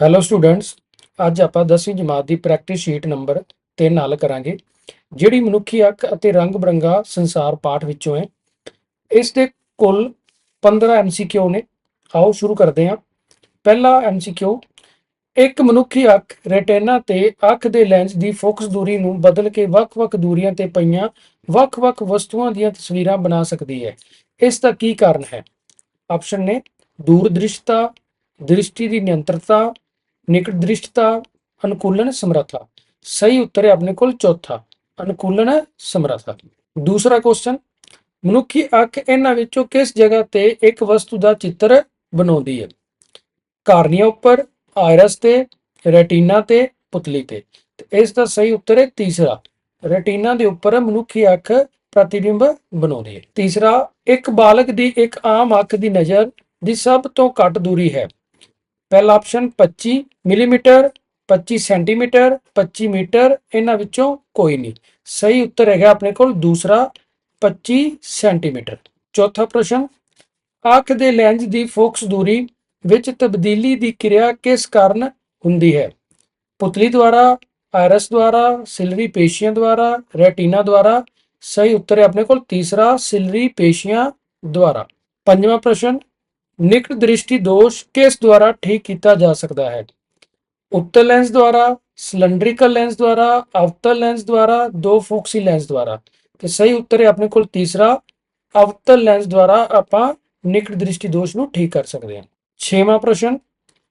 Hello students ਅੱਜ ਆਪਾਂ 10ਵੀਂ ਜਮਾਤ ਦੀ ਪ੍ਰੈਕਟਿਸ ਸ਼ੀਟ ਨੰਬਰ 3 ਹੱਲ ਕਰਾਂਗੇ, ਜਿਹੜੀ ਮਨੁੱਖੀ ਅੱਖ ਅਤੇ ਰੰਗ ਬਰੰਗਾ ਸੰਸਾਰ ਪਾਠ ਵਿੱਚੋਂ ਹੈ। ਇਸ ਦੇ ਕੁੱਲ 15 ਐਮਸੀਕਿਊ ਨੇ। ਆਓ ਸ਼ੁਰੂ ਕਰਦੇ ਹਾਂ। ਪਹਿਲਾ ਐਮਸੀਕਿਊ ਇੱਕ ਮਨੁੱਖੀ ਅੱਖ, ਰੈਟੀਨਾ ਤੇ ਅੱਖ ਦੇ ਲੈਂਸ ਦੀ ਫੋਕਸ ਦੂਰੀ ਨੂੰ ਬਦਲ ਕੇ ਵੱਖ-ਵੱਖ ਦੂਰੀਆਂ ਤੇ ਪਈਆਂ ਵੱਖ-ਵੱਖ ਵਸਤੂਆਂ ਦੀਆਂ ਤਸਵੀਰਾਂ ਬਣਾ ਸਕਦੀ ਹੈ। ਇਸ ਦਾ ਕੀ ਕਾਰਨ ਹੈ? ਆਪਸ਼ਨ ਨੇ ਦੂਰਦ੍ਰਿਸ਼ਟਤਾ, ਦ੍ਰਿਸ਼ਟੀ ਦੀ ਨਿਯੰਤਰਤਾ ਨਿਕਟ ਦ੍ਰਿਸ਼ਟਤਾ, ਅਨੁਕੂਲਨ ਸਮਰੱਥਾ। ਸਹੀ ਉੱਤਰ ਹੈ ਆਪਣੇ ਕੋਲ, ਚੌਥਾ, ਅਨੁਕੂਲਨ ਸਮਰੱਥਾ। ਦੂਸਰਾ ਕੁਐਸਚਨ ਮਨੁੱਖੀ ਅੱਖ ਇਹਨਾਂ ਵਿੱਚੋਂ ਕਿਸ ਜਗ੍ਹਾ ਤੇ ਇੱਕ ਵਸਤੂ ਦਾ ਚਿੱਤਰ ਬਣਾਉਂਦੀ ਹੈ? ਕਾਰਨੀਆ ਉੱਪਰ, ਆਇਰਸ ਤੇ, ਰੈਟੀਨਾ ਤੇ, ਪੁਤਲੀ ਤੇ। ਤੇ ਇਸ ਦਾ ਸਹੀ ਉੱਤਰ ਹੈ ਤੀਸਰਾ। ਰੈਟੀਨਾ ਦੇ ਉੱਪਰ ਮਨੁੱਖੀ ਅੱਖ ਪ੍ਰਤੀਬਿੰਬ ਬਣਾਉਂਦੀ ਹੈ। ਤੀਸਰਾ, ਇੱਕ ਬਾਲਕ ਦੀ ਇੱਕ ਆਮ ਅੱਖ ਦੀ ਨਜ਼ਰ ਦੀ ਸਭ ਤੋਂ ਘੱਟ ਦੂਰੀ ਹੈ। ਪਹਿਲਾ ਆਪਸ਼ਨ 25 ਮਿਲੀਮੀਟਰ 25 ਸੈਂਟੀਮੀਟਰ 25 ਮੀਟਰ, ਇਹਨਾਂ ਵਿੱਚੋਂ ਕੋਈ ਨਹੀਂ। ਸਹੀ ਉੱਤਰ ਹੈਗਾ ਆਪਣੇ ਕੋਲ ਦੂਸਰਾ 25 ਸੈਂਟੀਮੀਟਰ ਚੌਥਾ ਪ੍ਰਸ਼ਨ, ਅੱਖ ਦੇ ਲੈਂਜ ਦੀ ਫੋਕਸ ਦੂਰੀ ਵਿੱਚ ਤਬਦੀਲੀ ਦੀ ਕਿਰਿਆ ਕਿਸ ਕਾਰਨ ਹੁੰਦੀ ਹੈ? ਪੁਤਲੀ ਦੁਆਰਾ, ਆਇਰਸ ਦੁਆਰਾ, ਸਿਲਰੀ ਪੇਸ਼ੀਆਂ ਦੁਆਰਾ, ਰੈਟੀਨਾ ਦੁਆਰਾ। ਸਹੀ ਉੱਤਰ ਹੈ ਆਪਣੇ ਕੋਲ ਤੀਸਰਾ, ਸਿਲਰੀ ਪੇਸ਼ੀਆਂ ਦੁਆਰਾ। ਪੰਜਵਾਂ ਪ੍ਰਸ਼ਨ ਨਿਕਟ ਦ੍ਰਿਸ਼ਟੀ ਦੋਸ਼ ਕਿਸ ਦੁਆਰਾ ਠੀਕ ਕੀਤਾ ਜਾ ਸਕਦਾ ਹੈ? ਉੱਤਲ ਲੈਂਸ ਦੁਆਰਾ ਸਿਲੰਡਰੀਕਲ ਲੈਂਸ ਦੁਆਰਾ ਅਵਤਲ ਲੈਂਸ ਦੁਆਰਾ, ਦੋ ਫੋਕਸੀ ਲੈਂਸ ਦੁਆਰਾ। ਤੇ ਸਹੀ ਉੱਤਰ ਹੈ ਆਪਣੇ ਕੋਲ ਤੀਸਰਾ ਅਵਤਲ ਲੈਂਸ ਦੁਆਰਾ ਆਪਾਂ ਨਿਕਟ ਦ੍ਰਿਸ਼ਟੀ ਦੋਸ਼ ਨੂੰ ਠੀਕ ਕਰ ਸਕਦੇ ਹਾਂ। ਛੇਵਾਂ ਪ੍ਰਸ਼ਨ,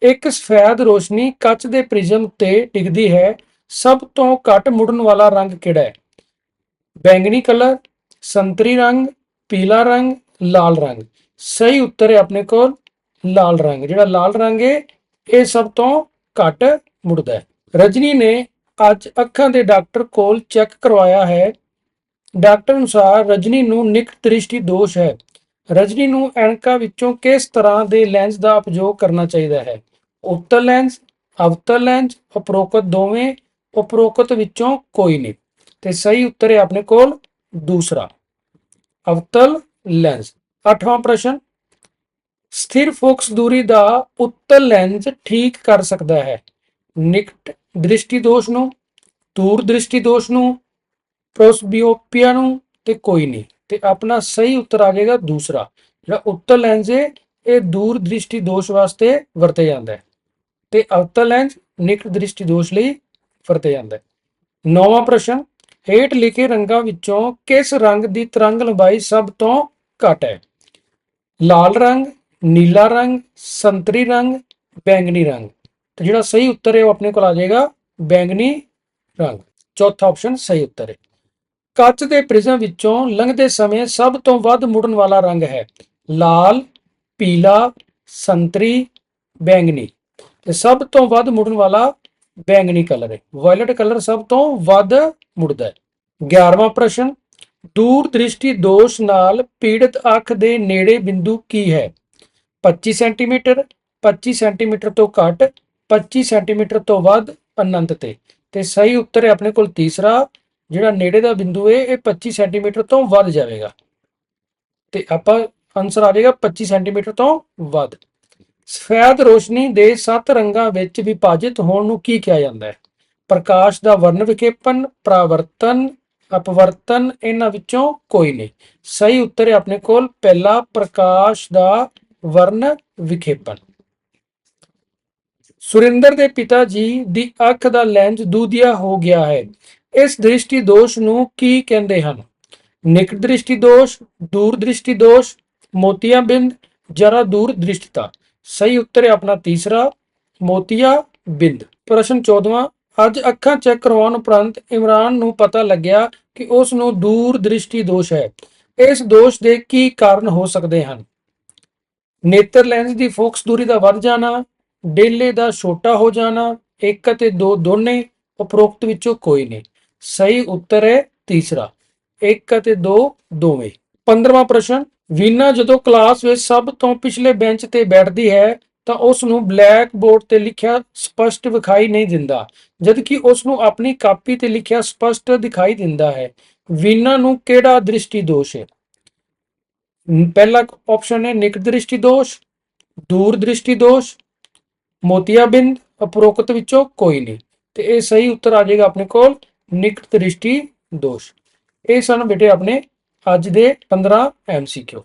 ਇੱਕ ਸਫੈਦ ਰੋਸ਼ਨੀ ਕੱਚ ਦੇ ਪ੍ਰਿਜ਼ਮ ਤੇ ਡਿੱਗਦੀ ਹੈ, ਸਭ ਤੋਂ ਘੱਟ ਮੁੜਨ ਵਾਲਾ ਰੰਗ ਕਿਹੜਾ ਹੈ? ਬੈਂਗਣੀ ਕਲਰ, ਸੰਤਰੀ ਰੰਗ, ਪੀਲਾ ਰੰਗ, ਲਾਲ ਰੰਗ। ਸਹੀ ਉੱਤਰ ਹੈ ਆਪਣੇ ਕੋਲ ਲਾਲ ਰੰਗ। ਜਿਹੜਾ ਲਾਲ ਰੰਗ ਹੈ, ਇਹ ਸਭ ਤੋਂ ਘੱਟ ਮੁੜਦਾ ਹੈ। ਰਜਨੀ ਨੇ ਅੱਜ ਅੱਖਾਂ ਦੇ ਡਾਕਟਰ ਕੋਲ ਚੈੱਕ ਕਰਵਾਇਆ ਹੈ। ਡਾਕਟਰ ਅਨੁਸਾਰ ਰਜਨੀ ਨੂੰ ਨਿਕਟ ਦ੍ਰਿਸ਼ਟੀ ਦੋਸ਼ ਹੈ। ਰਜਨੀ ਨੂੰ ਐਨਕਾਂ ਵਿੱਚੋਂ ਕਿਸ ਤਰ੍ਹਾਂ ਦੇ ਲੈਂਸ ਦਾ ਉਪਯੋਗ ਕਰਨਾ ਚਾਹੀਦਾ ਹੈ? ਉੱਤਲ ਲੈਂਸ ਅਵਤਲ ਲੈਂਸ, ਉਪਰੋਕਤ ਦੋਵੇਂ, ਉਪਰੋਕਤ ਵਿੱਚੋਂ ਕੋਈ ਨਹੀਂ। ਤੇ ਸਹੀ ਉੱਤਰ ਹੈ ਆਪਣੇ ਕੋਲ ਦੂਸਰਾ। ਅਵਤਲ ਲੈਂਸ। ਅੱਠਵਾਂ ਪ੍ਰਸ਼ਨ, ਸਥਿਰ ਫੋਕਸ ਦੂਰੀ ਦਾ ਉੱਤਲ ਲੈਂਜ ਠੀਕ ਕਰ ਸਕਦਾ ਹੈ। ਨਿਕਟ ਦ੍ਰਿਸ਼ਟੀ ਦੋਸ਼ ਨੂੰ, ਦੂਰ ਦ੍ਰਿਸ਼ਟੀ ਦੋਸ਼ ਨੂੰ, ਪ੍ਰੋਸਬੀਓਪੀਆ ਨੂੰ ਤੇ ਕੋਈ ਨਹੀਂ। ਤੇ ਆਪਣਾ ਸਹੀ ਉੱਤਰ ਆ ਜਾਏਗਾ ਦੂਸਰਾ। ਜਿਹੜਾ ਉੱਤਲ ਲੈਂਸ ਹੈ ਇਹ ਦੂਰ ਦ੍ਰਿਸ਼ਟੀ ਦੋਸ਼ ਵਾਸਤੇ ਵਰਤੇ ਜਾਂਦਾ ਹੈ। ਤੇ ਅਵਤਲ ਲੈਂਜ ਨਿਕਟ ਦ੍ਰਿਸ਼ਟੀ ਦੋਸ਼ ਲਈ ਵਰਤੇ ਜਾਂਦਾ ਹੈ। ਨੌਵਾਂ ਪ੍ਰਸ਼ਨ, ਹੇਠ ਲਿਖੇ ਰੰਗਾਂ ਵਿੱਚੋਂ ਕਿਸ ਰੰਗ ਦੀ ਤਰੰਗ ਲੰਬਾਈ ਸਭ ਤੋਂ ਘੱਟ ਹੈ? ਲਾਲ ਰੰਗ, ਨੀਲਾ ਰੰਗ, ਸੰਤਰੀ ਰੰਗ, ਬੈਂਗਣੀ ਰੰਗ। ਤੇ ਜਿਹੜਾ ਸਹੀ ਉੱਤਰ ਹੈ ਉਹ ਆਪਣੇ ਕੋਲ ਆ ਜਾਏਗਾ, ਬੈਂਗਣੀ ਰੰਗ। ਚੌਥਾ ਆਪਸ਼ਨ ਸਹੀ ਉੱਤਰ ਹੈ। ਕੱਚ ਦੇ ਪ੍ਰਿਜ਼ਮ ਵਿੱਚੋਂ ਲੰਘਦੇ ਸਮੇਂ ਸਭ ਤੋਂ ਵੱਧ ਮੁੜਨ ਵਾਲਾ ਰੰਗ ਹੈ। ਲਾਲ, ਪੀਲਾ, ਸੰਤਰੀ, ਬੈਂਗਣੀ। ਤੇ ਸਭ ਤੋਂ ਵੱਧ ਮੁੜਨ ਵਾਲਾ ਬੈਂਗਣੀ ਕਲਰ ਹੈ। ਵਾਇਲਟ ਕਲਰ ਸਭ ਤੋਂ ਵੱਧ ਮੁੜਦਾ ਹੈ। 11ਵਾਂ ਪ੍ਰਸ਼ਨ ਦੂਰ ਦ੍ਰਿਸ਼ਟੀ ਦੋਸ਼ ਨਾਲ ਪੀੜਤ ਅੱਖ ਦੇ ਨੇੜੇ ਬਿੰਦੂ ਕੀ ਹੈ? 25 ਸੈਂਟੀਮੀਟਰ 25 ਸੈਂਟੀਮੀਟਰ ਤੋਂ ਘੱਟ 25 ਸੈਂਟੀਮੀਟਰ ਤੋਂ ਵੱਧ ਅਨੰਤ ਤੇ। ਤੇ ਸਹੀ ਉੱਤਰ ਹੈ ਆਪਣੇ ਕੋਲ ਤੀਸਰਾ, ਜਿਹੜਾ ਨੇੜੇ ਦਾ ਬਿੰਦੂ ਹੈ, ਇਹ 25 ਸੈਂਟੀਮੀਟਰ ਤੋਂ ਵੱਧ ਜਾਵੇਗਾ। ਤੇ ਆਪਾਂ ਆਨਸਰ ਆ ਜਾਏਗਾ 25 ਸੈਂਟੀਮੀਟਰ ਤੋਂ ਵੱਧ। ਸਫੈਦ ਰੋਸ਼ਨੀ ਦੇ ਸੱਤ ਰੰਗਾਂ ਵਿੱਚ ਵਿਭਾਜਿਤ ਹੋਣ ਨੂੰ ਕੀ ਕਿਹਾ ਜਾਂਦਾ ਹੈ? ਪ੍ਰਕਾਸ਼ ਦਾ ਵਰਣ ਵਿਖੇਪਨ ਪਰਾਵਰਤਨ ਅਪਵਰਤਨ ਇਹਨਾਂ ਵਿੱਚੋਂ ਕੋਈ ਨਹੀਂ। ਸਹੀ ਉੱਤਰ ਹੈ ਆਪਣੇ ਕੋਲ, ਪਹਿਲਾ ਪ੍ਰਕਾਸ਼ ਦਾ ਵਰਣ ਵਿਖੇਪਨ ਸੁਰਿੰਦਰ ਦੇ ਪਿਤਾ ਜੀ ਦੀ ਅੱਖ ਦਾ ਲੈਂਸ ਦੂਧੀਆ ਹੋ ਗਿਆ ਹੈ। ਇਸ ਦ੍ਰਿਸ਼ਟੀ ਦੋਸ਼ ਨੂੰ ਕੀ ਕਹਿੰਦੇ ਹਨ? ਨਿਕਟ ਦ੍ਰਿਸ਼ਟੀ ਦੋਸ਼, ਦੂਰ ਦ੍ਰਿਸ਼ਟੀ ਦੋਸ਼, ਮੋਤੀਆ ਬਿੰਦ, ਜਰਾ ਦੂਰ ਦ੍ਰਿਸ਼ਟਤਾ। ਸਹੀ ਉੱਤਰ ਹੈ ਆਪਣਾ ਤੀਸਰਾ, ਮੋਤੀਆ ਬਿੰਦ। ਪ੍ਰਸ਼ਨ 14ਵਾਂ ਅੱਜ ਅੱਖਾਂ ਚੈੱਕ ਕਰਵਾਉਣ ਉਪਰੰਤ ਇਮਰਾਨ ਨੂੰ ਪਤਾ ਲੱਗਿਆ ਕਿ ਉਸ ਨੂੰ ਦੂਰ ਦ੍ਰਿਸ਼ਟੀ ਦੋਸ਼ ਹੈ। ਇਸ ਦੋਸ਼ ਦੇ ਕੀ ਕਾਰਨ ਹੋ ਸਕਦੇ ਹਨ? ਨੇਤਰ ਲੈਂਸ ਦੀ ਫੋਕਸ ਦੂਰੀ ਦਾ ਵੱਧ ਜਾਣਾ, ਡੇਲੇ ਦਾ ਛੋਟਾ ਹੋ ਜਾਣਾ, ਇੱਕ ਅਤੇ ਦੋ ਦੋਨੇ ਉਪਰੋਕਤ ਵਿੱਚੋਂ ਕੋਈ ਨਹੀਂ। ਸਹੀ ਉੱਤਰ ਹੈ ਤੀਸਰਾ, ਇੱਕ ਅਤੇ ਦੋ ਦੋਵੇਂ। 15ਵਾਂ ਪ੍ਰਸ਼ਨ, ਵੀਨਾ ਜਦੋਂ ਕਲਾਸ ਵਿੱਚ ਸਭ ਤੋਂ ਪਿਛਲੇ ਬੈਂਚ ਤੇ ਬੈਠਦੀ ਹੈ ਤਾਂ ਉਸ ਨੂੰ ਬਲੈਕ ਬੋਰਡ ਤੇ ਲਿਖਿਆ ਸਪਸ਼ਟ ਵਿਖਾਈ ਨਹੀਂ ਦਿੰਦਾ, ਜਦਕਿ ਉਸ ਨੂੰ ਆਪਣੀ ਕਾਪੀ ਤੇ ਲਿਖਿਆ ਸਪਸ਼ਟ ਦਿਖਾਈ ਦਿੰਦਾ ਹੈ। ਵੀਨਾ ਨੂੰ ਕਿਹੜਾ ਦ੍ਰਿਸ਼ਟੀ ਦੋਸ਼ ਹੈ? ਪਹਿਲਾ ਆਪਸ਼ਨ ਹੈ ਨਿਕਟ ਦ੍ਰਿਸ਼ਟੀ ਦੋਸ਼, ਦੂਰ ਦ੍ਰਿਸ਼ਟੀ ਦੋਸ਼ ਮੋਤੀਆਬਿੰਦ ਉਪਰੋਕਤ ਵਿੱਚੋਂ ਕੋਈ ਨਹੀਂ। ਤੇ ਇਹ ਸਹੀ ਉੱਤਰ ਆ ਜਾਏਗਾ ਆਪਣੇ ਕੋਲ ਨਿਕਟ ਦ੍ਰਿਸ਼ਟੀ ਦੋਸ਼। ਇਹ ਸਨ ਬੇਟੇ ਆਪਣੇ ਅੱਜ ਦੇ 15 ਐਮਸੀਕਿਊ